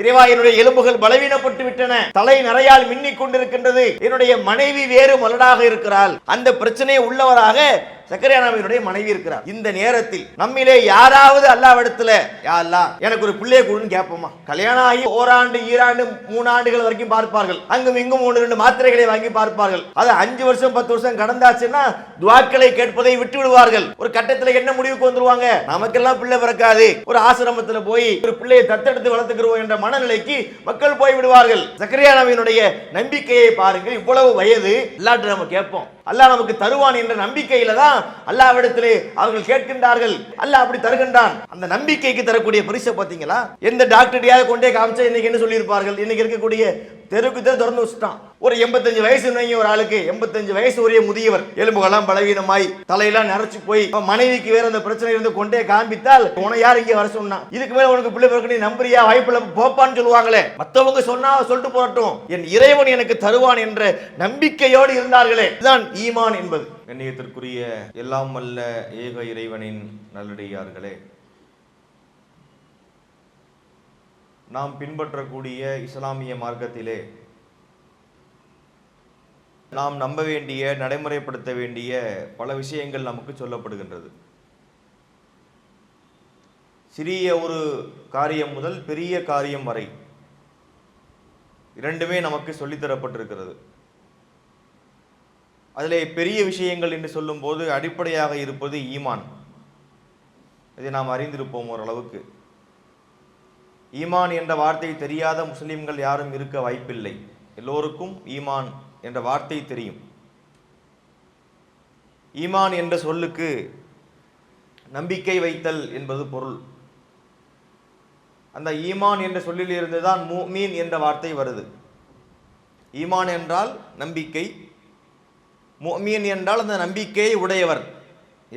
இறைவா என்னுடைய எலும்புகள் பலவீனப்பட்டு விட்டன. தலை நிறையால் மின்னிக் கொண்டிருக்கின்றது. என்னுடைய மனைவி வேறு மலடாக இருக்கிறாள். அந்த பிரச்சனையை உள்ளவராக சக்கரையா நபியினுடைய மனைவி இருக்கிறார். இந்த நேரத்தில் நம்மிலே யாராவது அல்லாவிடத்துல யா எனக்கு ஒரு பிள்ளையை கொடுன்னு கேட்போமா? கல்யாணம் ஆகி ஓராண்டு ஈராண்டு மூணு ஆண்டுகள் வரைக்கும் பார்ப்பார்கள். அங்கும் இங்கும் ஒன்று ரெண்டு மாத்திரைகளை வாங்கி பார்ப்பார்கள். அது அஞ்சு வருஷம் பத்து வருஷம் கடந்தாச்சுன்னா துவாக்களை கேட்பதை விட்டு விடுவார்கள். ஒரு கட்டத்துல என்ன முடிவுக்கு வந்துருவாங்க? நமக்கெல்லாம் பிள்ளை பிறக்காது. ஒரு ஆசிரமத்துல போய் ஒரு பிள்ளையை தத்தெடுத்து வளர்த்துக்கிறோம் என்ற மனநிலைக்கு மக்கள் போய் விடுவார்கள் சக்கரையா நம்பிக்கையை பாருங்கள். இவ்வளவு வயது அல்லாட்டு நம்ம கேட்போம். அல்லாஹ் நமக்கு தருவான் என்ற நம்பிக்கையில தான் அல்லாவிடத்திலே அவர்கள் கேட்கின்றார்கள். அல்லாஹ் அப்படி தருகின்றான். அந்த நம்பிக்கைக்கு தரக்கூடிய பரிசை பார்த்தீங்களா? எந்த டாக்டரையாவது கொண்டே காமிச்சா இன்னைக்கு என்ன சொல்லியிருப்பார்கள்? இன்னைக்கு இருக்கக்கூடிய தெருக்கு தெரு திறந்து வச்சுட்டான். ஒரு எண்பத்தஞ்சு வயசு வைங்க ஒரு ஆளுக்கு எண்பத்தஞ்சு வயசு உரிய முதியவர். எலும்புகள்லாம் பலவீனமாய் தலையெல்லாம் நிறைச்சு போய் அவன் மனைவிக்கு வேற அந்த பிரச்சனை இருந்து கொண்டே காண்பித்தால் உன யார் இங்கே வர சொன்னா? இதுக்கு மேல உனக்கு பிள்ளை பிறகு நீ நம்புறியா? வாய்ப்புல போப்பான்னு சொல்லுவாங்களே. மத்தவங்க சொன்னா சொல்லிட்டு போறட்டும். என் இறைவன் எனக்கு தருவான் என்ற நம்பிக்கையோடு இருந்தார்களே. இதுதான் ஈமான் என்பது. கண்ணியத்திற்குரிய எல்லாம் அல்ல ஏக இறைவனின் நல்லடியார்களே. நாம் பின்பற்றக்கூடிய இஸ்லாமிய மார்க்கத்திலே நாம் நம்ப வேண்டிய நடைமுறைப்படுத்த வேண்டிய பல விஷயங்கள் நமக்கு சொல்லப்படுகின்றது. சிறிய ஒரு காரியம் முதல் பெரிய காரியம் வரை இரண்டுமே நமக்கு சொல்லித்தரப்பட்டிருக்கிறது. அதிலே பெரிய விஷயங்கள் என்று சொல்லும்போது அடிப்படையாக இருப்பது ஈமான். இதை நாம் அறிந்திருப்போம் ஓரளவுக்கு. ஈமான் என்ற வார்த்தை தெரியாத முஸ்லிம்கள் யாரும் இருக்க வாய்ப்பில்லை. எல்லோருக்கும் ஈமான் என்ற வார்த்தை தெரியும். ஈமான் என்ற சொல்லுக்கு நம்பிக்கை வைத்தல் என்பது பொருள். அந்த ஈமான் என்ற சொல்லிலிருந்து தான் மீன் என்ற வார்த்தை வருது. ஈமான் என்றால் நம்பிக்கை. மூமீன் என்றால் அந்த நம்பிக்கையை உடையவர்.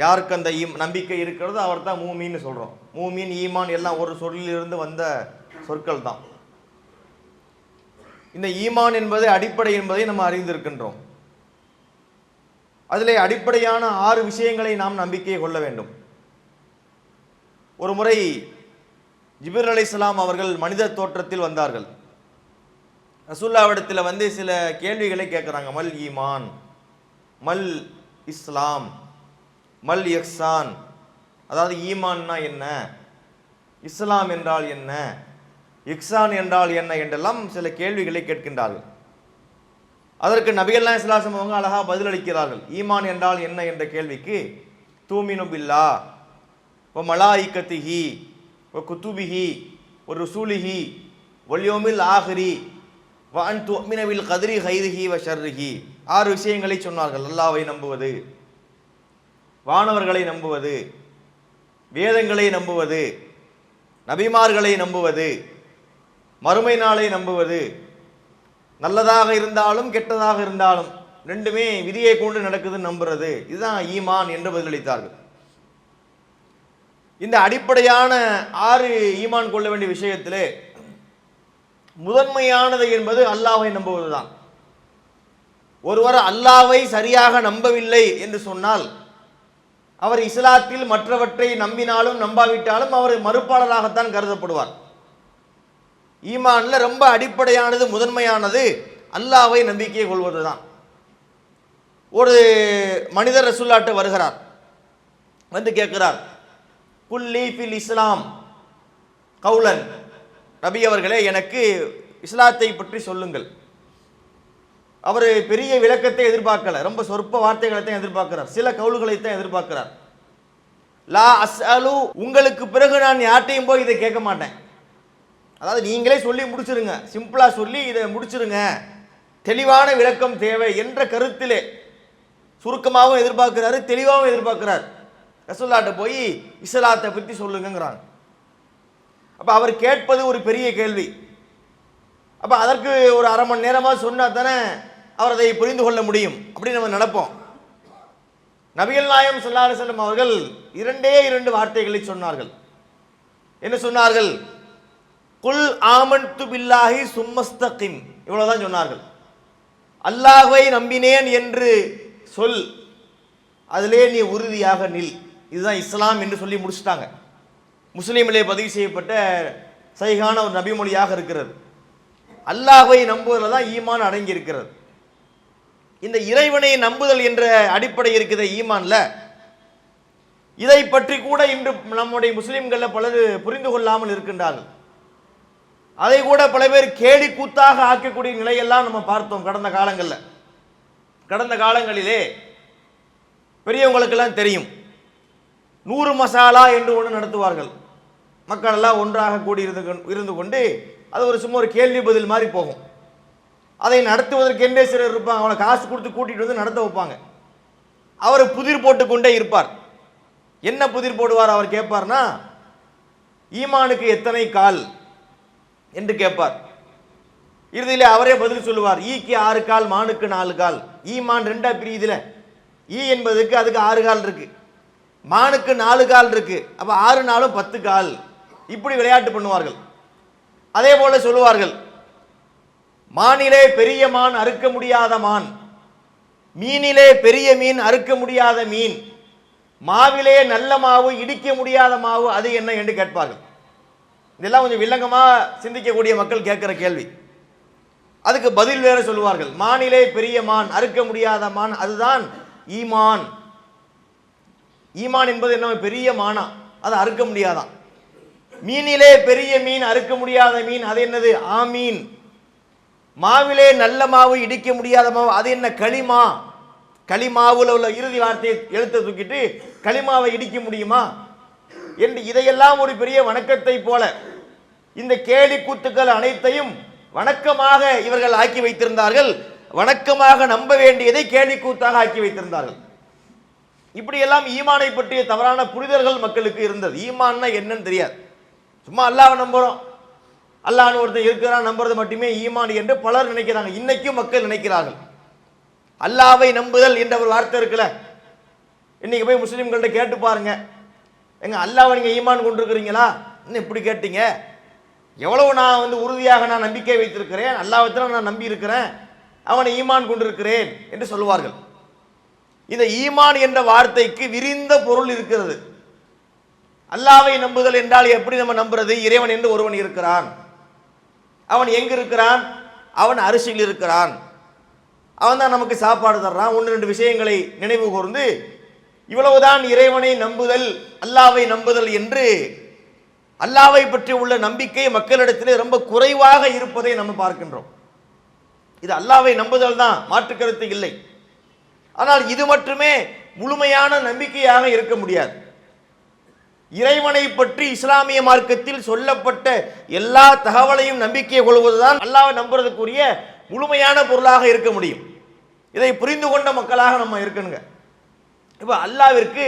யாருக்கு அந்த ஈம் நம்பிக்கை இருக்கிறதோ அவர் தான் மூமின்னு சொல்கிறோம் மூமின் ஈமான் எல்லாம் ஒரு சொல்லிலிருந்து வந்த சொற்கள் தான் இந்த ஈமான் என்பது அடிப்படை என்பதை நம்ம அறிந்திருக்கின்றோம். அதிலே அடிப்படையான ஆறு விஷயங்களை நாம் நம்பிக்கை கொள்ள வேண்டும். ஒரு முறை ஜிபிர் அலைஹிஸ்ஸலாம் அவர்கள் மனித தோற்றத்தில் வந்தார்கள். ரசூல்லாவிடத்தில் வந்து சில கேள்விகளை கேட்குறாங்க மல் ஈமான் மல் இஸ்லாம். மல் எக்ஸான் அதாவது ஈமான்னா என்ன? இஸ்லாம் என்றால் என்ன? எக்ஸான் என்றால் என்ன என்றெல்லாம் சில கேள்விகளை கேட்கின்றார்கள். அதற்கு நபிகள்லாம் இஸ்லாசம் அவங்க அழகாக பதிலளிக்கிறார்கள். ஈமான் என்றால் என்ன என்ற கேள்விக்கு தூமினு பில்லா ஓ மலாயிக்கத்திஹி ஓ குத்துபிஹி ஒரு ருசூலிஹி ஒல்யோமில் ஆஹிரி வன் அன் துமினவில் கதிரி ஹைரிஹி வ ஷர்ரிஹி. ஆறு விஷயங்களை சொன்னார்கள். அல்லாவை நம்புவது. வானவர்களை நம்புவது வேதங்களை நம்புவது நபிமார்களை நம்புவது மறுமை நாளை நம்புவது நல்லதாக இருந்தாலும் கெட்டதாக இருந்தாலும் ரெண்டுமே விதியை கொண்டு நடக்குதுன்னு நம்புறது. இதுதான் ஈமான் என்று பதிலளித்தார்கள். இந்த அடிப்படையான ஆறு ஈமான் கொள்ள வேண்டிய விஷயத்திலே முதன்மையானது என்பது அல்லாவை நம்புவதுதான். ஒருவர் அல்லாவை சரியாக நம்பவில்லை என்று சொன்னால் அவர் இஸ்லாத்தில் மற்றவற்றை நம்பினாலும் நம்பாவிட்டாலும் அவர் மறுப்பாளராகத்தான் கருதப்படுவார். ஈமான்ல ரொம்ப அடிப்படையானது முதன்மையானது அல்லாவை கொள்வது தான் ஒரு மனிதர் ரசுல்லாட்டு வருகிறார் வந்து கேட்கிறார் குல்லி ஃபில் இஸ்லாம் கவுலன் நபி அவர்களே எனக்கு இஸ்லாத்தை பற்றி சொல்லுங்கள். அவர் பெரிய விளக்கத்தை எதிர்பார்க்கல. ரொம்ப சொற்ப வார்த்தைகளை தான் எதிர்பார்க்கிறார். சில கவுல்களை தான் எதிர்பார்க்கிறார். லா அஸ்அலு உங்களுக்கு பிறகு நான் யார்ட்டையும் போய் இதை கேட்க மாட்டேன். அதாவது நீங்களே சொல்லி முடிச்சிருங்க. சிம்பிளா சொல்லி இதை முடிச்சிருங்க. தெளிவான விளக்கம் தேவை என்ற கருத்திலே சுருக்கமாகவும் எதிர்பார்க்கிறாரு தெளிவாகவும் எதிர்பார்க்கிறார். ரசுல்லாட்ட போய் இஸ்லாத்தை பற்றி சொல்லுங்கிறாங்க அப்போ அவர் கேட்பது ஒரு பெரிய கேள்வி. அப்போ அதற்கு ஒரு அரை மணி நேரமாக சொன்னா தானே அவர் அதை புரிந்து கொள்ள முடியும். அப்படின்னு நம்ம நினைப்போம் நபிகள் நாயம் சொல்லாறு செல்லும் அவர்கள் இரண்டே இரண்டு வார்த்தைகளை சொன்னார்கள். என்ன சொன்னார்கள்? குல் ஆமன்து பில்லாஹி சும்மஸ்தகிம் இவ்வளவுதான் சொன்னார்கள். அல்லாஹை நம்பினேன் என்று சொல். அதிலே நீ உறுதியாக நில். இதுதான் இஸ்லாம் என்று சொல்லி முடிச்சிட்டாங்க. முஸ்லீமிலே பதிவு செய்யப்பட்ட சைகான ஒரு நபிமொழியாக இருக்கிறது. அல்லாஹை நம்புவதில் தான் ஈமான் அடங்கி இருக்கிறது இந்த இறைவனை நம்புதல் என்ற அடிப்படை இருக்குது ஈமான்ல. இதை பற்றி கூட இன்று நம்முடைய முஸ்லிம்கள்ல பலர் புரிந்து கொள்ளாமல் இருக்கின்றார்கள். அதை கூட பல பேர் கேலி கூத்தாக ஆக்கக்கூடிய நிலையெல்லாம் நம்ம பார்த்தோம் கடந்த காலங்களில். கடந்த காலங்களிலே பெரியவங்களுக்கெல்லாம் தெரியும். நூறு மசாலா என்று ஒன்று நடத்துவார்கள். மக்கள் எல்லாம் ஒன்றாக கூடி இருந்து இருந்து கொண்டு அது ஒரு சும்மா ஒரு கேள்வி பதில் மாதிரி போகும். அதை நடத்துவதற்கு என்றே சிலர் இருப்பாங்க. அவனை காசு கொடுத்து கூட்டிகிட்டு வந்து நடத்த வைப்பாங்க. அவர் புதிர் போட்டு கொண்டே இருப்பார். என்ன புதிர் போடுவார் அவர் கேட்பார்னா ஈமானுக்கு எத்தனை கால் என்று கேட்பார். இறுதியிலே அவரே பதில் சொல்லுவார். ஈக்கு ஆறு கால் மானுக்கு நாலு கால். ஈமான் ரெண்டா பிரியுதுல. ஈ என்பதுக்கு அதுக்கு ஆறு கால் இருக்கு. மானுக்கு நாலு கால் இருக்கு. அப்ப ஆறு நாளும் பத்து கால். இப்படி விளையாட்டு பண்ணுவார்கள். அதே போல சொல்லுவார்கள். மானிலே பெரிய மான் அறுக்க முடியாத மான். மீனிலே பெரிய மீன் அறுக்க முடியாத மீன். மாவிலே நல்ல மாவு இடிக்க முடியாத மாவு அது என்ன என்று கேட்பார்கள். இதெல்லாம் கொஞ்சம் வில்லங்கமாக சிந்திக்கக்கூடிய மக்கள் கேட்குற கேள்வி. அதுக்கு பதில் வேற சொல்லுவார்கள். மானிலே பெரிய மான் அறுக்க முடியாத மான் அதுதான் ஈமான். ஈமான் என்பது என்ன? பெரிய மானா. அதை அறுக்க முடியாதான். மீனிலே பெரிய மீன் அறுக்க முடியாத மீன் அது என்னது? ஆமீன். மாவிலே நல்ல மாவு இடிக்க முடியாத மாவு அது என்ன களிமா? களிமாவில் உள்ள இறுதி வார்த்தையை எழுத்து தூக்கிட்டு களிமாவை இடிக்க முடியுமா? என்று இதையெல்லாம் ஒரு பெரிய வணக்கத்தை போல இந்த கேலி கூத்துக்கள் அனைத்தையும் வணக்கமாக இவர்கள் ஆக்கி வைத்திருந்தார்கள். வணக்கமாக நம்ப வேண்டியதை கேலி கூத்தாக ஆக்கி வைத்திருந்தார்கள். இப்படியெல்லாம் ஈமானை பற்றிய தவறான புரிதல்கள் மக்களுக்கு இருந்தது. ஈமான்னா என்னன்னு தெரியாது. சும்மா அல்லாவை நம்புறோம். அல்லாஹ்னு ஒருத்தன் இருக்கிறான் நம்புறது மட்டுமே ஈமான் என்று பலர் நினைக்கிறாங்க. இன்னைக்கும் மக்கள் நினைக்கிறார்கள். அல்லாவை நம்புதல் என்ற ஒரு வார்த்தை இருக்குல்ல? இன்னைக்கு போய் முஸ்லீம்கள்ட்ட கேட்டு பாருங்க. எங்க அல்லாவை நீங்க ஈமான் கொண்டிருக்கிறீங்களா? இன்னும் இப்படி கேட்டீங்க? எவ்வளவு நான் வந்து உறுதியாக நான் நம்பிக்கை வைத்திருக்கிறேன் அல்லாவத்தில் நான் நம்பி இருக்கிறேன் அவனை ஈமான் கொண்டிருக்கிறேன் என்று சொல்லுவார்கள். இந்த ஈமான் என்ற வார்த்தைக்கு விரிந்த பொருள் இருக்கிறது. அல்லாவை நம்புதல் என்றால் எப்படி நம்ம நம்புறது? இறைவன் என்று ஒருவன் இருக்கிறான். அவன் எங்கே இருக்கிறான்? அவன் அரிசியில் இருக்கிறான். அவன் தான் நமக்கு சாப்பாடு தர்றான். ஒன்று ரெண்டு விஷயங்களை நினைவு கூர்ந்து இவ்வளவுதான் இறைவனை நம்புதல் அல்லாவை நம்புதல் என்று அல்லாவை பற்றி உள்ள நம்பிக்கை மக்களிடத்தில் ரொம்ப குறைவாக இருப்பதை நம்ம பார்க்கின்றோம். இது அல்லாவை நம்புதல் தான் மாற்று கருத்து இல்லை. ஆனால் இது மட்டுமே முழுமையான நம்பிக்கையாக இருக்க முடியாது. இறைவனை பற்றி இஸ்லாமிய மார்க்கத்தில் சொல்லப்பட்ட எல்லா தகவலையும் நம்பிக்கை கொள்வதுதான் அல்லாவை நம்புறதுக்குரிய முழுமையான பொருளாக இருக்க முடியும். இதை புரிந்து கொண்ட மக்களாக நம்ம இருக்கணுங்க. இப்போ அல்லாவிற்கு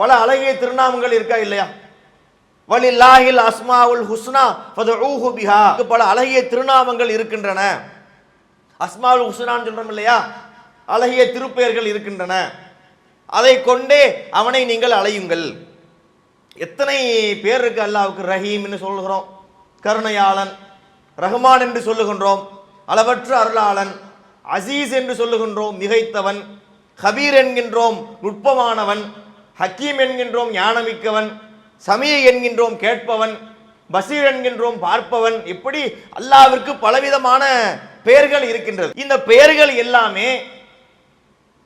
பல அழகிய திருநாமங்கள் இருக்கா இல்லையா? வலில்லாஹில் அஸ்மாவுல் ஹுஸ்னா பிஹா. பல அழகிய திருநாமங்கள் இருக்கின்றன. அஸ்மாவுல் ஹுஸ்னான்னு சொல்றோம் இல்லையா? அழகிய திருப்பெயர்கள் இருக்கின்றன. அதை கொண்டே அவனை நீங்கள் அலையுங்கள். எத்தனை பேர் இருக்கு அல்லாவுக்கு ரஹீம்னு சொல்லுகிறோம். கருணையாளன் ரஹ்மான் என்று சொல்லுகின்றோம். அளவற்ற அருளாளன் அசீஸ் என்று சொல்லுகின்றோம். மிகைத்தவன் ஹபீர் என்கின்றோம். நுட்பமானவன் ஹக்கீம் என்கின்றோம். ஞானமிக்கவன் சமீ என்கின்றோம். கேட்பவன் பசீர் என்கின்றோம். பார்ப்பவன். இப்படி அல்லாவிற்கு பலவிதமான பெயர்கள் இருக்கின்றது. இந்த பெயர்கள் எல்லாமே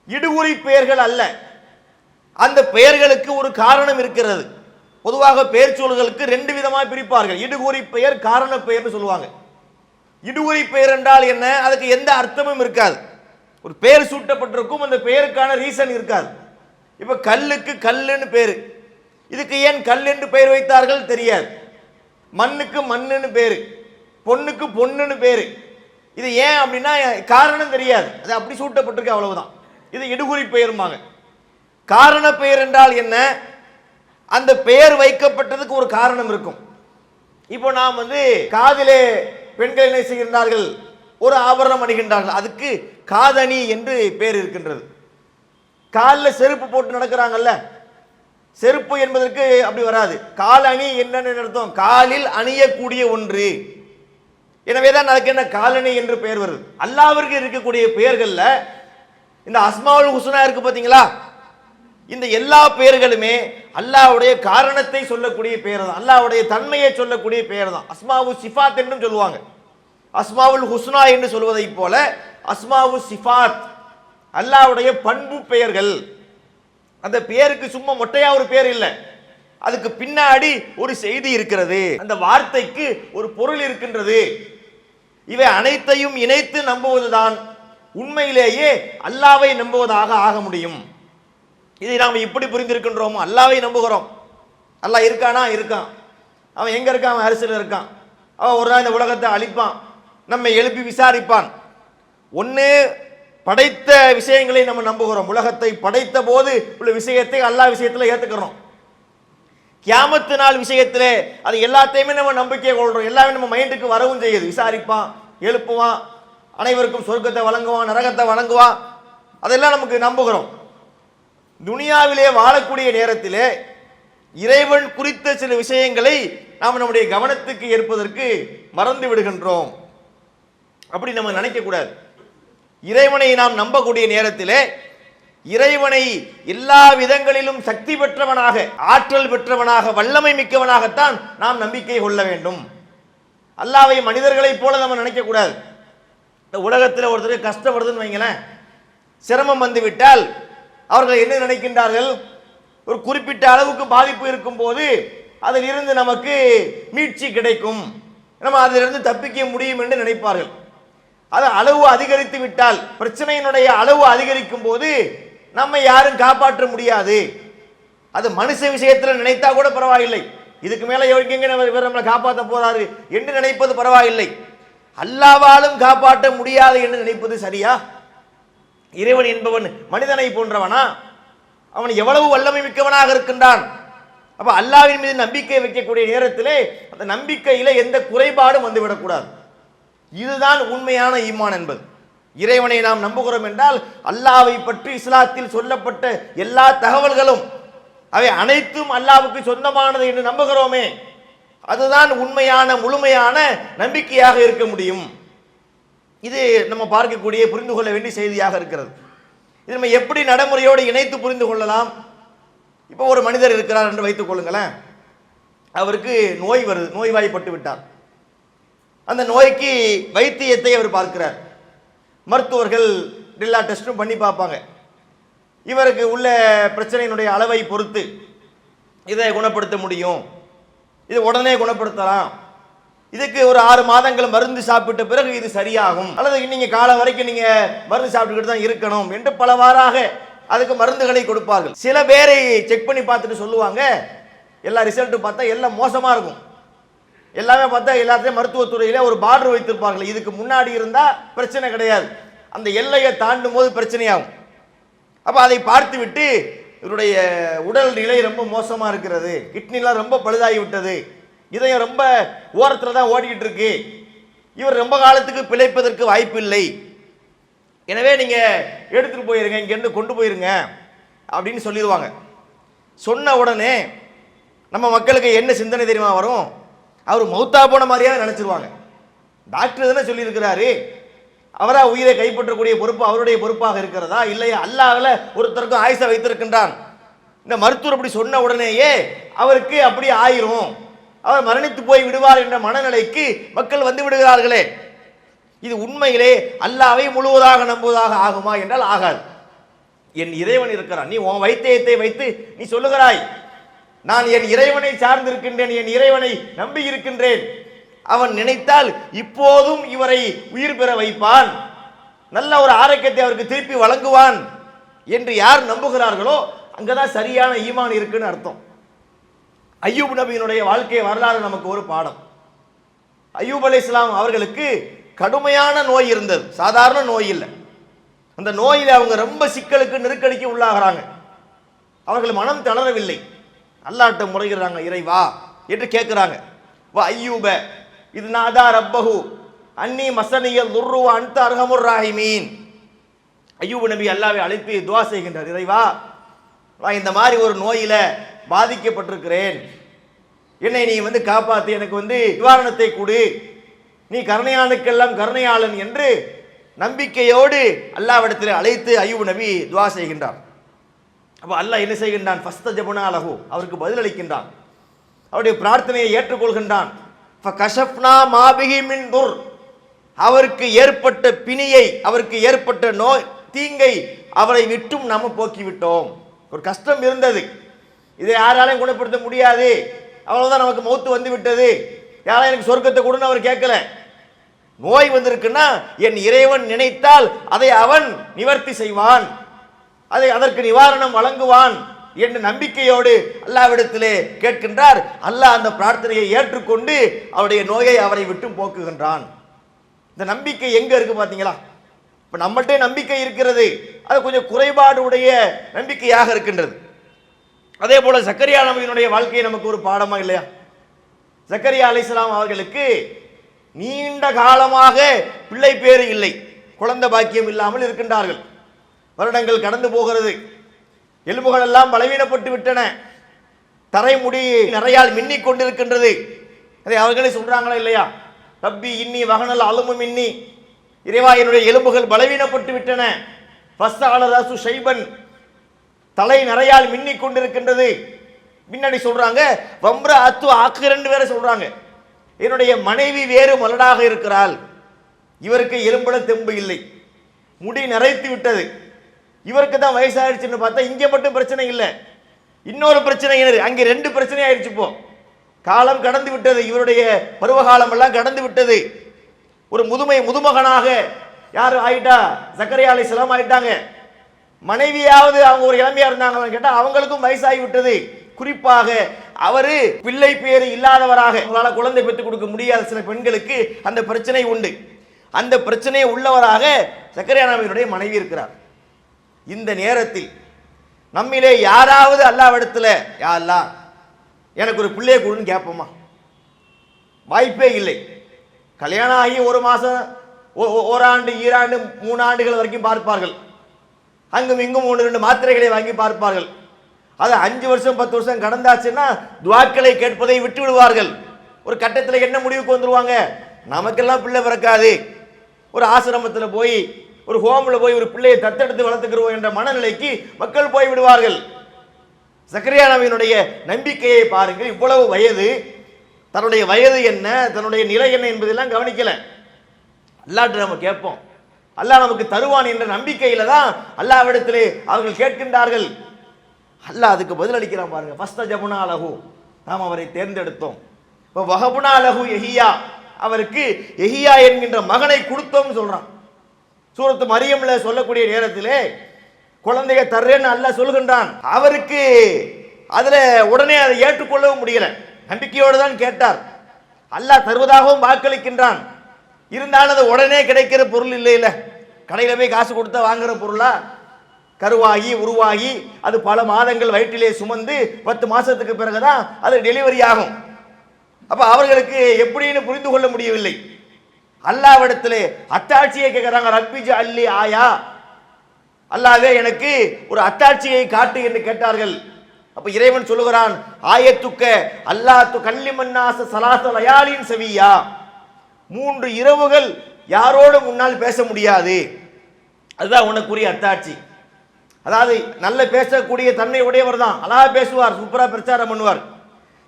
இடுகுறி பெயர்கள் அல்ல. அந்த பெயர்களுக்கு ஒரு காரணம் இருக்கிறது. பொதுவாக பெயர் சொல்களுக்கு ரெண்டு விதமாக பிரிப்பார்கள். இடுகுறி பெயர் காரண பெயர்னு சொல்லுவாங்க. இடுகுறி பெயர் என்றால் என்ன? அதுக்கு எந்த அர்த்தமும் இருக்காது. ஒரு பெயர் சூட்டப்பட்டிருக்கும் அந்த பெயருக்கான ரீசன் இருக்காது. இப்போ கல்லுக்கு கல்லுன்னு பேர். இதுக்கு ஏன் கல் என்று பெயர் வைத்தார்கள்? தெரியாது. மண்ணுக்கு மண்ணுன்னு பேர். பொண்ணுக்கு பொண்ணுன்னு பேர். இது ஏன் அப்படின்னா காரணம் தெரியாது. அது அப்படி சூட்டப்பட்டிருக்கு அவ்வளவுதான். இது இடுகுறி பெயருமாங்க காரண பெயர் என்றால் என்ன? அந்த பெயர் வைக்கப்பட்டதுக்கு ஒரு காரணம் இருக்கும். இப்போ நாம் வந்து காதிலே பெண்கள் என்ன செய்கின்றார்கள்? ஒரு ஆபரணம் அணிகின்றார்கள். அதுக்கு காதணி என்று பெயர் இருக்கின்றது. காலில் செருப்பு போட்டு நடக்கிறாங்கல்ல? செருப்பு என்பதற்கு அப்படி வராது. கால் அணி என்னன்னு அர்த்தம். காலில் அணியக்கூடிய ஒன்று. எனவே தான் அதுக்கு என்ன காலணி என்று பெயர் வருது. அல்லாவிற்கு இருக்கக்கூடிய பெயர்கள்ல இந்த அஸ்மாவுல் ஹுசனா இருக்கு பாத்தீங்களா இந்த எல்லா பெயர்களுமே அல்லாஹ்வுடைய காரணத்தை சொல்லக்கூடிய பெயர் தான் அல்லாஹ்வுடைய தன்மையை சொல்லக்கூடிய பெயர் தான் அஸ்மாவு சிஃபாத் என்றும் சொல்லுவாங்க. அஸ்மாவுல் ஹுஸ்னா என்று சொல்வதைப் போல அஸ்மாவு சிஃபாத் அல்லாஹ்வுடைய பண்பு பெயர்கள். அந்த பெயருக்கு சும்மா மொட்டையா ஒரு பெயர் இல்லை. அதுக்கு பின்னாடி ஒரு செய்தி இருக்கிறது. அந்த வார்த்தைக்கு ஒரு பொருள் இருக்கின்றது. இவை அனைத்தையும் இணைத்து நம்புவதுதான் உண்மையிலேயே அல்லாவை நம்புவதாக ஆக முடியும். இதை நாம் இப்படி புரிந்திருக்கின்றோமோ? அல்லாவை நம்புகிறோம். அல்லா இருக்கானா? இருக்கான். அவன் எங்கே இருக்கான்? அவன் அரசியல் இருக்கான். அவன் ஒரு நாள் இந்த உலகத்தை அழிப்பான். நம்மை எழுப்பி விசாரிப்பான். ஒன்று படைத்த விஷயங்களை நம்ம நம்புகிறோம். உலகத்தை படைத்த போது உள்ள விஷயத்தை அல்லா விஷயத்தில் ஏற்றுக்கிறோம் கியாமத்து நாள் விஷயத்திலே அது எல்லாத்தையுமே நம்ம நம்பிக்கை கொள்கிறோம் எல்லாமே நம்ம மைண்டுக்கு வரவும் செய்யுது. விசாரிப்பான் எழுப்புவான் அனைவருக்கும் சொர்க்கத்தை வழங்குவான் நரகத்தை வழங்குவான். அதெல்லாம் நமக்கு நம்புகிறோம். துனியாவிலே வாழக்கூடிய நேரத்திலே இறைவன் குறித்த சில விஷயங்களை நாம் நம்முடைய கவனத்துக்கு ஏற்பதற்கு மறந்து விடுகின்றோம். அப்படி நம்ம நினைக்கக்கூடாது இறைவனை நாம் நம்பக்கூடிய நேரத்திலே இறைவனை எல்லா விதங்களிலும் சக்தி பெற்றவனாக ஆற்றல் பெற்றவனாக வல்லமை மிக்கவனாகத்தான் நாம் நம்பிக்கை கொள்ள வேண்டும். அல்லாவை மனிதர்களைப் போல நம்ம நினைக்கக்கூடாது இந்த உலகத்தில் ஒருத்தருக்கு கஷ்டப்படுதுன்னு வைங்களேன். சிரமம் வந்துவிட்டால் அவர்கள் என்ன நினைக்கின்றார்கள்? ஒரு குறிப்பிட்ட அளவுக்கு பாதிப்பு இருக்கும்போது அதில் இருந்து நமக்கு மீட்சி கிடைக்கும். நம்ம அதிலிருந்து தப்பிக்க முடியும் என்று நினைப்பார்கள். அது அளவு அதிகரித்து விட்டால் பிரச்சனையினுடைய அளவு அதிகரிக்கும் போது நம்ம யாரும் காப்பாற்ற முடியாது. அது மனுஷ விஷயத்தில் நினைத்தா கூட பரவாயில்லை. இதுக்கு மேல எங்க இவர் நம்மளை காப்பாற்ற போறாரு என்று நினைப்பது பரவாயில்லை. அல்லாவாலும் காப்பாற்ற முடியாது என்று நினைப்பது சரியா? இறைவன் என்பவன் மனிதனை போன்றவனா? அவன் எவ்வளவு வல்லமை மிக்கவனாக இருக்கின்றான்? அப்ப அல்லாவின் மீது நம்பிக்கை வைக்கக்கூடிய நேரத்திலே அந்த நம்பிக்கையில எந்த குறைபாடும் வந்துவிடக்கூடாது. இதுதான் உண்மையான ஈமான் என்பது. இறைவனை நாம் நம்புகிறோம் என்றால் அல்லாவை பற்றி இஸ்லாத்தில் சொல்லப்பட்ட எல்லா தகவல்களும் அவை அனைத்தும் அல்லாவுக்கு சொந்தமானது என்று நம்புகிறோமே. அதுதான் உண்மையான முழுமையான நம்பிக்கையாக இருக்க முடியும். இது நம்ம பார்க்கக்கூடிய புரிந்து கொள்ள வேண்டிய செய்தியாக இருக்கிறது. இது நம்ம எப்படி நடைமுறையோடு இணைத்து புரிந்து கொள்ளலாம்? இப்போ ஒரு மனிதர் இருக்கிறார் என்று வைத்துக் கொள்ளுங்களேன். அவருக்கு நோய் வருது நோய்வாய்ப்பட்டு விட்டார். அந்த நோய்க்கு வைத்தியத்தை அவர் பார்க்கிறார். மருத்துவர்கள் எல்லா டெஸ்ட்டும் பண்ணி பார்ப்பாங்க. இவருக்கு உள்ள பிரச்சனையினுடைய அளவை பொறுத்து இதை குணப்படுத்த முடியும். இதை உடனே குணப்படுத்தலாம். இதுக்கு ஒரு ஆறு மாதங்கள் மருந்து சாப்பிட்ட பிறகு இது சரியாகும். அல்லது நீங்க காலம் வரைக்கும் நீங்க மருந்து சாப்பிட்டுக்கிட்டு தான் இருக்கணும் என்று பலவாறாக அதுக்கு மருந்துகளை கொடுப்பார்கள். சில பேரை செக் பண்ணி பார்த்துட்டு சொல்லுவாங்க. எல்லா ரிசல்ட்டும் பார்த்தா எல்லாம் மோசமாக இருக்கும். எல்லாமே பார்த்தா எல்லாத்தையும் மருத்துவத்துறையில ஒரு பார்டர் வைத்திருப்பார்கள். இதுக்கு முன்னாடி இருந்தால் பிரச்சனை கிடையாது. அந்த எல்லையை தாண்டும் போது பிரச்சனையாகும். அப்போ அதை பார்த்து விட்டு இவருடைய உடல் நிலை ரொம்ப மோசமாக இருக்கிறது. கிட்னிலாம் ரொம்ப பழுதாகி விட்டது. இதயம் ரொம்ப ஓரத்தில் தான் ஓடிக்கிட்டு இருக்கு. இவர் ரொம்ப காலத்துக்கு பிழைப்பதற்கு வாய்ப்பு இல்லை எனவே நீங்கள் எடுத்துகிட்டு போயிருங்க இங்கேருந்து கொண்டு போயிருங்க அப்படின்னு சொல்லிடுவாங்க. சொன்ன உடனே நம்ம மக்களுக்கு என்ன சிந்தனை தெரியுமா வரும்? அவர் மௌத்தா போன மாதிரியாக நினச்சிருவாங்க. டாக்டர் தானே சொல்லியிருக்கிறாரு? அவராக உயிரை கைப்பற்றக்கூடிய பொறுப்பு அவருடைய பொறுப்பாக இருக்கிறதா? இல்லையா? அல்லாவில் ஒருத்தருக்கும் ஆயுசை வைத்திருக்கின்றான். இந்த மருத்துவர் அப்படி சொன்ன உடனேயே அவருக்கு அப்படி ஆயிரும். அவர் மரணித்து போய் விடுவார் என்ற மனநிலைக்கு மக்கள் வந்து விடுகிறார்களே. இது உண்மையிலே அல்லாவை முழுவதாக நம்புவதாக ஆகுமா என்றால் ஆகாது. என் இறைவன் இருக்கிறான். நீ உன் வைத்தியத்தை வைத்து நீ சொல்லுகிறாய் நான் என் இறைவனை சார்ந்திருக்கின்றேன் என் இறைவனை நம்பி இருக்கின்றேன். அவன் நினைத்தால் இப்போதும் இவரை உயிர் பெற வைப்பான். நல்ல ஒரு ஆரோக்கியத்தை அவருக்கு திருப்பி வழங்குவான். என்று யார் நம்புகிறார்களோ அங்கதான் சரியான ஈமான் இருக்குன்னு அர்த்தம். ஐயூப் நபியினுடைய வாழ்க்கை வரலாறு நமக்கு ஒரு பாடம். ஐயூப் இஸ்லாம் அவர்களுக்கு கடுமையான நோய் இருந்தது. சாதாரண நோய் இல்லை. அந்த நோயில் அவங்க ரொம்ப சிக்கலுக்கு நெருக்கடிக்கு உள்ளாகிறாங்க. அவர்கள் மனம் தளரவில்லை. அல்லாட்ட முறைகிறாங்க இறைவா என்று கேட்குறாங்க வா ஐயூப இது நாதா ரப்பஹு அன்னி மசனிய துர்ருவா அன்த அர்ஹமுர் ராஹிமீன். ஐயூப் நபி அல்லாவை அழைத்து துவா செய்கின்றார். இறைவா நான் இந்த மாதிரி ஒரு நோயில் பாதிக்கப்பட்டிருக்கிறேன். என்னை நீ வந்து காப்பாற்று எனக்கு வந்து நிவாரணத்தை கொடு. நீ கருணையானுக்கெல்லாம் கருணையாளன் என்று நம்பிக்கையோடு அல்லாவிடத்தில் அழைத்து ஐயூப் நபி துவா செய்கின்றார் அப்போ அல்லாஹ் என்ன செய்கின்றான்? ஃபஸ்த ஜபுனா அலகு அவருக்கு பதிலளிக்கின்றான் அவருடைய பிரார்த்தனையை ஏற்றுக்கொள்கின்றான். கஷப்னா மாபிகி மின் துர் அவருக்கு ஏற்பட்ட பிணியை அவருக்கு ஏற்பட்ட நோய் தீங்கை அவரை விட்டும் நாம போக்கிவிட்டோம். ஒரு கஷ்டம் இருந்தது. இதை யாராலையும் குணப்படுத்த முடியாது. அவ்வளோதான் நமக்கு மௌத்து வந்து விட்டது. யாரும் எனக்கு சொர்க்கத்தை கொடுன்னு அவர் கேட்கல. நோய் வந்திருக்குன்னா என் இறைவன் நினைத்தால் அதை அவன் நிவர்த்தி செய்வான். அதை அதற்கு நிவாரணம் வழங்குவான் என்ற நம்பிக்கையோடு அல்லாவிடத்திலே கேட்கின்றார். அல்லாஹ் அந்த பிரார்த்தனையை ஏற்றுக்கொண்டு அவருடைய நோயை அவரை விட்டு போக்குகின்றான். இந்த நம்பிக்கை எங்க இருக்கு பாத்தீங்களா? இப்போ நம்மள்கிட்ட நம்பிக்கை இருக்கிறது. அது கொஞ்சம் குறைபாடு உடைய நம்பிக்கையாக இருக்கின்றது. அதே போல சக்கரியா நபியினுடைய வாழ்க்கை நமக்கு ஒரு பாடமா இல்லையா? சக்கரியா அலிஸ்லாம் அவர்களுக்கு நீண்ட காலமாக பிள்ளை பேறு இல்லை. குழந்தை பாக்கியம் இல்லாமல் இருக்கின்றார்கள். வருடங்கள் கடந்து போகிறது. எலும்புகள் எல்லாம் பலவீனப்பட்டு விட்டன. தரைமுடி நிறையால் மின்னிக் கொண்டிருக்கின்றது. அதை அவர்களே சொல்றாங்களா இல்லையா? ரப்பி இன்னி வகனல் அலுமும் இன்னி இறைவா என்னுடைய எலும்புகள் பலவீனப்பட்டு விட்டன. பஸ்தாலதாசு ரசு ஷைபன். தலை நிறையால் மின்னிக் கொண்டிருக்கின்றது. பின்னாடி சொல்றாங்க வம்ர அத்து ஆக்கு ரெண்டு பேரை சொல்றாங்க. என்னுடைய மனைவி வேறு மலடாக இருக்கிறாள். இவருக்கு எலும்புல தெம்பு இல்லை. முடி நிறைத்து விட்டது. இவருக்கு தான் வயசாயிருச்சுன்னு பார்த்தா இங்கே மட்டும் பிரச்சனை இல்லை. இன்னொரு பிரச்சனை என்னது? அங்கே ரெண்டு பிரச்சனை ஆயிடுச்சு இப்போ. காலம் கடந்து விட்டது. இவருடைய பருவகாலம் எல்லாம் கடந்து விட்டது. ஒரு முதுமை முதுமகனாக யார் ஆயிட்டா? சக்கரையா அலைஹிஸ்ஸலாம் ஆயிட்டாங்க. மனைவியாவது அவங்க ஒரு இளமையா இருந்தாங்கன்னு கேட்டா அவங்களுக்கும் வயசாகி விட்டது. குறிப்பாக அவரு பிள்ளை பேரு இல்லாதவராக அவங்களால குழந்தை பெற்றுக் கொடுக்க முடியாத சில பெண்களுக்கு அந்த பிரச்சனை உண்டு. அந்த பிரச்சனையை உள்ளவராக சக்கரையா நபியினுடைய மனைவி இருக்கிறார். இந்த நேரத்தில் நம்மிலே யாராவது அல்லாவிடத்தில் யா அல்லாஹ் எனக்கு ஒரு பிள்ளையை கொடுன்னு கேட்போமா வாய்ப்பே இல்லை. கல்யாணம் ஆகி ஒரு மாதம் ஓராண்டு ஈராண்டு மூணு ஆண்டுகள் வரைக்கும் பார்ப்பார்கள். அங்கும் இங்கும் ஒன்று ரெண்டு மாத்திரைகளை வாங்கி பார்ப்பார்கள். அது அஞ்சு வருஷம் பத்து வருஷம் கடந்தாச்சுன்னா துவாக்களை கேட்பதை விட்டு விடுவார்கள். ஒரு கட்டத்தில் என்ன முடிவுக்கு வந்துருவாங்க? நமக்கெல்லாம் பிள்ளை பிறக்காது. ஒரு ஆசிரமத்தில் போய் ஒரு ஹோமில் போய் ஒரு பிள்ளையை தத்தெடுத்து வளர்த்துக்கிறோம் என்ற மனநிலைக்கு மக்கள் போய் விடுவார்கள். சக்கரியா நம்பிக்கையை பாருங்கள். இவ்வளவு வயது தன்னுடைய வயது என்ன தன்னுடைய நிலை என்ன என்பதெல்லாம் கவனிக்கல. அல்லாட்ட நம்ம கேட்போம். அல்லாஹ் நமக்கு தருவான் என்ற நம்பிக்கையில தான் அல்லாவிடத்திலே அவர்கள் கேட்கின்றார்கள். அல்லாஹ் அதுக்கு பதில் அளிக்கிறான் பாருங்க. ஃபஸ்த ஜமுனா அலகு நாம் அவரை தேர்ந்தெடுத்தோம். இப்போ வஹபுனா அலகு எஹியா. அவருக்கு எஹியா என்கின்ற மகனை கொடுத்தோம்னு சொல்றான். சூரத்து மரியம்ல சொல்லக்கூடிய நேரத்திலே குழந்தைய தர்றேன்னு அல்ல சொல்கின்றான் அவருக்கு அதுல உடனே அதை ஏற்றுக்கொள்ளவும் முடியலை. நம்பிக்கையோடு தான் கேட்டார். அல்லாஹ் தருவதாகவும் வாக்களிக்கின்றான். இருந்தாலும் அது உடனே கிடைக்கிற பொருள் இல்லை கடையில் போய் காசு கொடுத்தா வாங்குற பொருளா? கருவாகி உருவாகி அது பல மாதங்கள் வயிற்றிலே சுமந்து பத்து மாசத்துக்கு பிறகுதான் அது டெலிவரி ஆகும். அப்ப அவர்களுக்கு எப்படின்னு புரிந்து கொள்ள முடியவில்லை. அல்லாவிடத்தில் அத்தாட்சியை கேட்கிறாங்க ரப்பிஜ் அல்லி ஆயா. அல்லாவே எனக்கு ஒரு அத்தாட்சியை காட்டு என்று கேட்டார்கள். அப்ப இறைவன் சொல்லுகிறான் ஆயத்துக்க அல்லாத்து கல்லிமன்னாச சலாச லயாலின் செவியா? மூன்று இரவுகள் யாரோடு முன்னால் பேச முடியாது. அதுதான் உனக்குரிய அத்தாட்சி. அதாவது நல்ல பேசக்கூடிய தன்மை உடையவர் தான். அழகா பேசுவார் சூப்பரா பிரச்சாரம் பண்ணுவார்.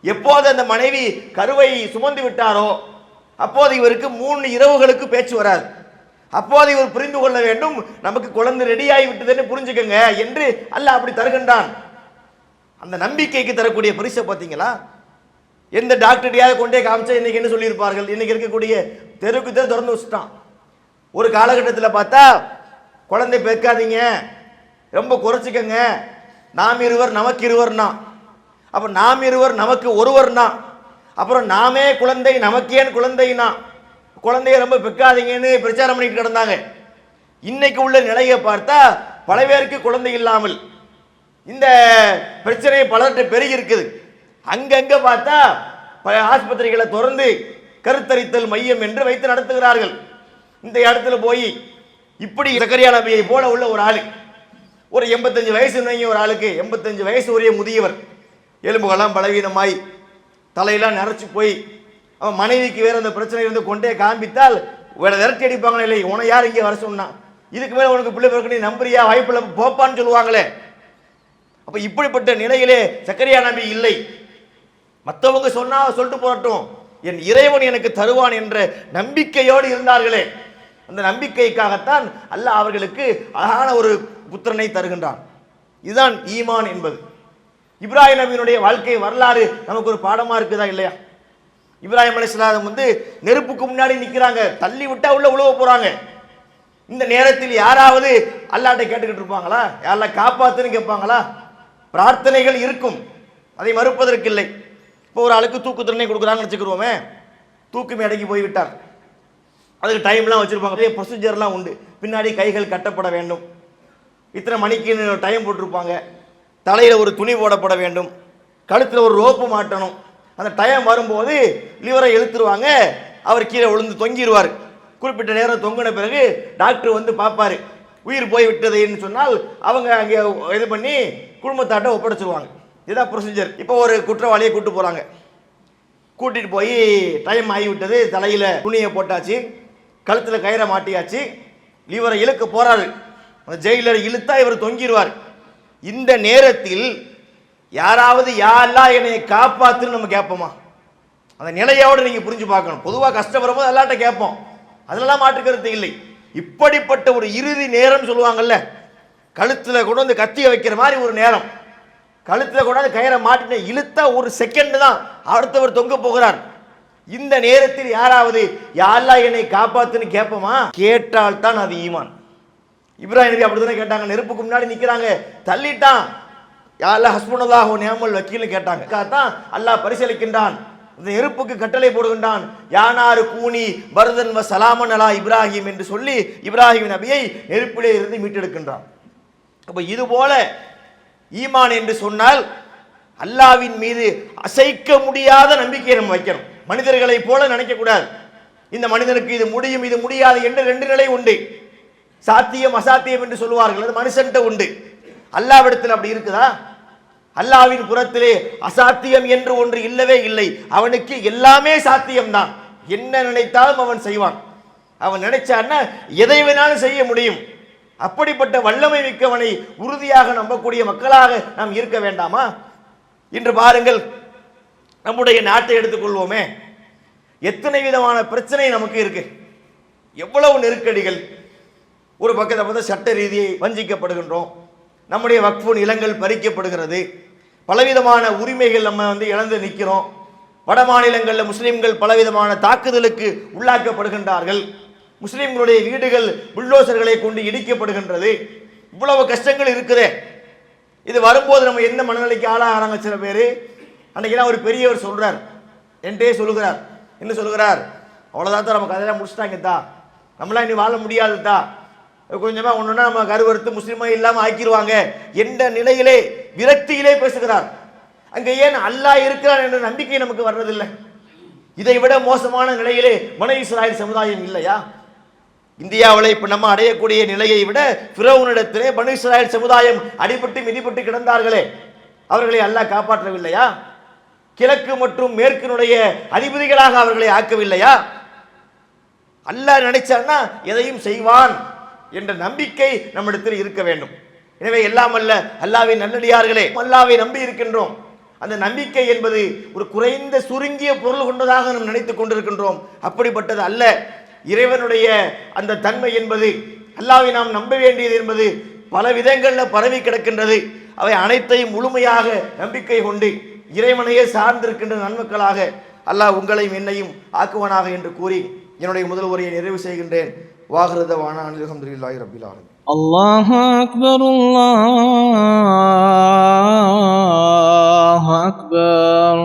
எப்போது அந்த மனைவி கருவை சுமந்து விட்டாரோ அப்போது இவருக்கு மூணு இரவுகளுக்கு பேச்சு வராது. அப்போது இவர் புரிந்து கொள்ள வேண்டும் நமக்கு குழந்தை ரெடியாகி விட்டதுன்னு புரிஞ்சுக்கங்க என்று அல்ல அப்படி தருகின்றான். அந்த நம்பிக்கைக்கு தரக்கூடிய பரிசை பார்த்தீங்களா? எந்த டாக்டரையாவது கொண்டே காமிச்சா இன்னைக்கு என்ன சொல்லியிருப்பார்கள்? இன்னைக்கு இருக்கக்கூடிய தெருவுக்கு தெரு திறந்து வச்சுட்டான். ஒரு காலகட்டத்தில் பார்த்தா குழந்தை பெற்காதீங்க. ரொம்ப குறைச்சிக்கங்க. நாம் இருவர் நமக்கு இருவர்னா. அப்போ நாம் இருவர் நமக்கு ஒருவர்னா. அப்புறம் நாமே குழந்தை நமக்கேன் குழந்தைனா? குழந்தைய ரொம்ப பெக்காதீங்கன்னு பிரச்சாரம் பண்ணிட்டு கிடந்தாங்க. இன்னைக்கு உள்ள நிலையை பார்த்தா பல பேருக்கு குழந்தை இல்லாமல். இந்த பிரச்சனை பலர்கிட்ட பெருகி இருக்குது அங்கங்க பார்த்தா பல ஆஸ்பத்திரிகளை திறந்து கருத்தரித்தல் மையம் என்று வைத்து நடத்துகிறார்கள். இந்த இடத்துல போய் இப்படி சக்கரியா நபியை போல உள்ள ஒரு ஆளு. ஒரு எண்பத்தஞ்சு வயசு ஒரு ஆளுக்கு எண்பத்தஞ்சு வயசு உரிய முதியவர். எலும்புகள்லாம் பலவீனமாய் தலையெல்லாம் நரைச்சு போய் அவன் மனைவிக்கு வேற அந்த பிரச்சனை இருந்து கொண்டே காண்பித்தால் வேற விரட்டி அடிப்பாங்களே இல்லை உன யார் இங்கே வர சொன்னா? இதுக்கு மேலே உனக்கு பிள்ளை பிறகு நீ நம்புறியா? வாய்ப்பில் போப்பான்னு சொல்லுவாங்களே. அப்ப இப்படிப்பட்ட நிலையிலே சக்கரியா நபி இல்லை. மற்றவங்க சொன்னா சொல்லிட்டு போகட்டும் என் இறைவன் எனக்கு தருவான் என்ற நம்பிக்கையோடு இருந்தார்களே. அந்த நம்பிக்கைக்காகத்தான் அல்லாஹ் அவர்களுக்கு அழகான ஒரு புத்திரனை தருகின்றான். இதுதான் ஈமான் என்பது. இப்ராஹிம் நபியினுடைய வாழ்க்கை வரலாறு நமக்கு ஒரு பாடமா இருக்குதா இல்லையா? இப்ராஹிம் அலைஹிஸ்ஸலாம் வந்து நெருப்புக்கு முன்னாடி நிற்கிறாங்க தள்ளி விட்டா உள்ள உழுவ போறாங்க. இந்த நேரத்தில் யாராவது அல்லாட்ட கேட்டுக்கிட்டு இருப்பாங்களா? யாரெல்லாம் காப்பாத்துன்னு கேட்பாங்களா? பிரார்த்தனைகள் இருக்கும். அதை மறுப்பதற்கு இல்லை இப்போ ஒரு ஆளுக்கு தூக்கு தண்டனை கொடுக்குறாங்கன்னு வச்சுக்கிறோமே தூக்கு மேடைக்கு போய் விட்டார் அதுக்கு டைம்லாம் வச்சுருப்பாங்க. நிறைய ப்ரொசீஜர்லாம் உண்டு. பின்னாடி கைகள் கட்டப்பட வேண்டும். இத்தனை மணிக்கு டைம் போட்டிருப்பாங்க. தலையில் ஒரு துணி போடப்பட வேண்டும். கழுத்தில் ஒரு ரோப்பு மாட்டணும். அந்த டைம் வரும்போது லிவரை இழுத்துருவாங்க. அவர் கீழே விழுந்து தொங்கிடுவார் குறிப்பிட்ட நேரம் தொங்கின பிறகு டாக்டர் வந்து பார்ப்பாரு. உயிர் போய் விட்டதுன்னு சொன்னால் அவங்க அங்கே இது பண்ணி குடும்பத்தாட்ட ஒப்படைச்சிருவாங்க. இதுதான் ப்ரொசீஜர் இப்போ ஒரு குற்றவாளியை கூட்டு போகிறாங்க கூட்டிகிட்டு போய் டைம் ஆகிவிட்டது. தலையில் துணியை போட்டாச்சு. கழுத்தில் கயிறை மாட்டியாச்சு. இவரை இழுக்க போகிறாரு அந்த ஜெயிலர் இழுத்தா இவர் தொங்கிடுவார் இந்த நேரத்தில் யாராவது யாரெல்லாம் என்னை காப்பாத்துன்னு நம்ம கேட்போமா? அந்த நிலையோடு நீங்கள் புரிஞ்சு பார்க்கணும். பொதுவாக கஷ்டப்படும் போது எல்லாட்ட கேட்போம். அதெல்லாம் மாற்றுக்கருத்து இல்லை. இப்படிப்பட்ட ஒரு இறுதி நேரம் சொல்லுவாங்கல்ல கழுத்தில் கொண்டு வந்து கத்திய வைக்கிற மாதிரி ஒரு நேரம். கழுத்துல கொண்டாந்து கயிறை மாட்டின இழுத்தா ஒரு செகண்ட் தான் அடுத்தவர் தொங்க போகிறார். இந்த நேரத்தில் யாராவது யாரெல்லாம் என்னை காப்பாத்துன்னு கேட்போமா கேட்டால் தான் அது ஈமான். இப்ராஹிம் நபி அப்படித்தானே கேட்டாங்க நெருப்புக்கு முன்னாடி நிற்கிறாங்க தள்ளிட்டான். யாரெல்லாம் ஹஸ்புனல்லாஹோ நேமல் வக்கீல்னு கேட்டாங்க. தான் அல்லாஹ் பரிசீலிக்கின்றான். இந்த நெருப்புக்கு கட்டளை போடுகின்றான். யானாறு கூனி பரதன் வ சலாமன் அலா இப்ராஹிம் என்று சொல்லி இப்ராஹிம் நபியை நெருப்பிலே இருந்து மீட்டெடுக்கின்றான். அப்போ இது போல ஈமான் என்று சொன்னால் அல்லாவின் மீது அசைக்க முடியாத நம்பிக்கையை நம்ம வைக்கணும். மனிதர்களைப் போல நினைக்கக்கூடாது. இந்த மனிதனுக்கு இது முடியும் இது முடியாது என்று ரெண்டு நிலை உண்டு. சாத்தியம் அசாத்தியம் என்று சொல்லுவார்கள். அது மனுஷன்ட்ட உண்டு. அல்லாவிடத்தில் அப்படி இருக்குதா? அல்லாவின் புறத்திலே அசாத்தியம் என்று ஒன்று இல்லவே இல்லை. அவனுக்கு எல்லாமே சாத்தியம்தான். என்ன நினைத்தாலும் அவன் செய்வான். அவன் நினைச்சான்னா எதை வேணாலும் செய்ய முடியும். அப்படிப்பட்ட வல்லமை மிக்கவனை உறுதியாக நம்பக்கூடிய மக்களாக நாம் இருக்க வேண்டாமா? இன்று பாருங்கள் நம்முடைய நாட்டை எடுத்துக்கொள்வோமே எத்தனை விதமான பிரச்சனை நமக்கு இருக்கு. எவ்வளவு நெருக்கடிகள். ஒரு பக்கத்தை பார்த்தா சட்ட ரீதியை வஞ்சிக்கப்படுகின்றோம். நம்முடைய வக்ஃபு நிலங்கள் பறிக்கப்படுகிறது. பலவிதமான உரிமைகள் நம்ம வந்து இழந்து நிற்கிறோம் வட மாநிலங்களில் முஸ்லீம்கள் பலவிதமான தாக்குதலுக்கு உள்ளாக்கப்படுகின்றார்கள். முஸ்லீம்களுடைய வீடுகள் புல்டோசர்களை கொண்டு இடிக்கப்படுகின்றது. இவ்வளவு கஷ்டங்கள் இருக்குதே. இது வரும்போது நம்ம என்ன மனநிலைக்கு ஆளாகிறாங்க சில பேர்? அன்றைக்கெல்லாம் ஒரு பெரியவர் சொல்கிறார் என்றே சொல்லுகிறார். என்ன சொல்லுகிறார்? அவ்வளோதான் தான் நம்ம கதையெல்லாம் முடிச்சிட்டாங்க தா நம்மளாம் இனி வாழ முடியாது தா கொஞ்சமா ஒன்றுனா நம்ம கருவறுத்து முஸ்லீமாக இல்லாமல் ஆக்கிடுவாங்க எந்த நிலையிலே விரக்தியிலே பேசுகிறார். அங்கே ஏன் அல்லாஹ் இருக்கிறான் என்ற நம்பிக்கை நமக்கு வர்றதில்லை. இதை விட மோசமான நிலையிலே மன இஸ்ராயல் சமுதாயம் இல்லையா? இந்தியாவில் இப்போ நம்ம அடையக்கூடிய நிலையை விட பிறவுனிடத்திலே பனு இஸ்ராயல் சமுதாயம் அடிபட்டு மிதிப்பட்டு கிடந்தார்களே. அவர்களை அல்லாஹ் காப்பாற்றவில்லையா? கிழக்கு மற்றும் மேற்கினுடைய அதிபதிகளாக அவர்களை ஆக்கவில்லையா? அல்லாஹ் நினைச்சான்னா எதையும் செய்வான் என்ற நம்பிக்கை நம்மிடத்தில் இருக்க வேண்டும். எனவே எல்லாம் அல்ல அல்லாவின் நல்லடியார்களே அல்லாவை நம்பி இருக்கின்றோம். அந்த நம்பிக்கை என்பது ஒரு குறைந்த சுருங்கிய பொருள் கொண்டதாக நாம் நினைத்துக் கொண்டிருக்கின்றோம். அப்படிப்பட்டது அல்ல. இறைவனுடைய அந்த தன்மை என்பது அல்லாவை நாம் நம்ப வேண்டியது என்பது பல விதங்களில் பரவி கிடக்கின்றது. அவை அனைத்தையும் முழுமையாக நம்பிக்கை கொண்டு இறைவனையே சார்ந்திருக்கின்ற நன்மக்களாக அல்லாஹ் உங்களையும் என்னையும் ஆக்குவனாக என்று கூறி என்னுடைய முதல் உரையை நிறைவு செய்கின்றேன். வாகரத வானா அலமதுல்லாஹி ரபில் ஆலமீன். الله أكبر الله أكبر.